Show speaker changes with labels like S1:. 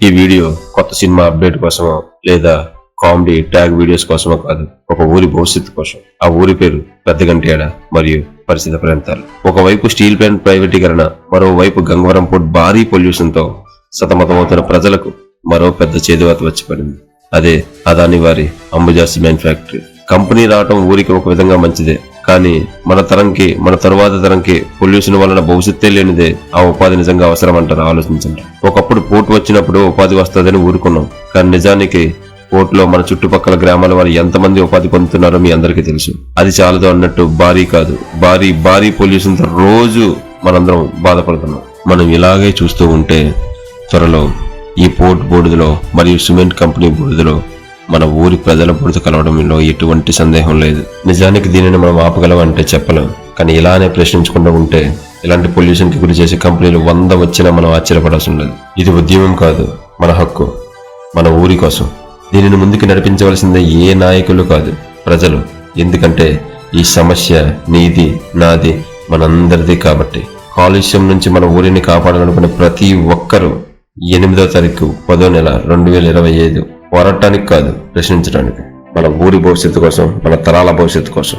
S1: ఈ వీడియో కొత్త cinema update కోసమో లేదా కామెడీ ట్యాగ్ వీడియోస్ కోసమో కాదు ఒక ఊరి భవిష్యత్తు కోసం. ఆ ఊరి పేరు పెద్దగంటేడ మరియు పరిసర ప్రాంతాలు. ఒకవైపు స్టీల్ ప్లాంట్ ప్రైవేటీకరణ మరోవైపు గంగవరం పోర్ట్ భారీ పొల్యూషన్తో సతమతమవుతున్న ప్రజలకు మరో పెద్ద చేదువాత వచ్చి పడింది అదే అదాని వారి అంబుజా సిమెంట్ ఫ్యాక్టరీ కంపెనీ రావటం ఊరికి ఒక విధంగా మంచిదే. కానీ మన తరంకి మన తరువాత తరంకి పొల్యూషన్ వలన భవిష్యత్తే లేనిదే ఆ ఉపాధి నిజంగా అవసరం అంటారు ఆలోచించండి. ఒకప్పుడు పోర్టు వచ్చినప్పుడు ఉపాధి వస్తుందని ఊరుకున్నాం. కానీ నిజానికి పోర్టులో మన చుట్టుపక్కల గ్రామాల వారు ఎంతమంది ఉపాధి పొందుతున్నారో మీ అందరికీ తెలుసు. అది చాలదు అన్నట్టు భారీ కాదు. భారీ భారీ పొల్యూషన్తో రోజు మనందరం బాధపడుతున్నాం. మనం ఇలాగే చూస్తూ ఉంటే త్వరలో ఈ పోర్ట్ బూడిదలో మరియు సిమెంట్ కంపెనీ బూడిదలో మన ఊరి ప్రజల బుడత కలవడంలో ఎటువంటి సందేహం లేదు. నిజానికి దీనిని మనం ఆపగలం అంటే చెప్పలేం. కానీ ఇలానే ప్రశ్నించకుండా ఉంటే ఇలాంటి పొల్యూషన్కి గురి చేసే కంపెనీలు వంద వచ్చినా మనం ఆశ్చర్యపడాల్సి ఉండదు. ఇది ఉద్యమం కాదు మన హక్కు మన ఊరి కోసం. దీనిని ముందుకు నడిపించవలసిందే ఏ నాయకులు కాదు ప్రజలు. ఎందుకంటే ఈ సమస్య నీది నాది మనందరిది కాబట్టి. కాలుష్యం నుంచి మన ఊరిని కాపాడాలనుకునే ప్రతి ఒక్కరూ ఎనిమిదో తారీఖు పదో నెల రెండు వేల ఇరవై ఐదు పోరాటానికి కాదు ప్రశ్నించడానికి. మన ఊరి భవిష్యత్తు కోసం మన తరాల భవిష్యత్తు కోసం.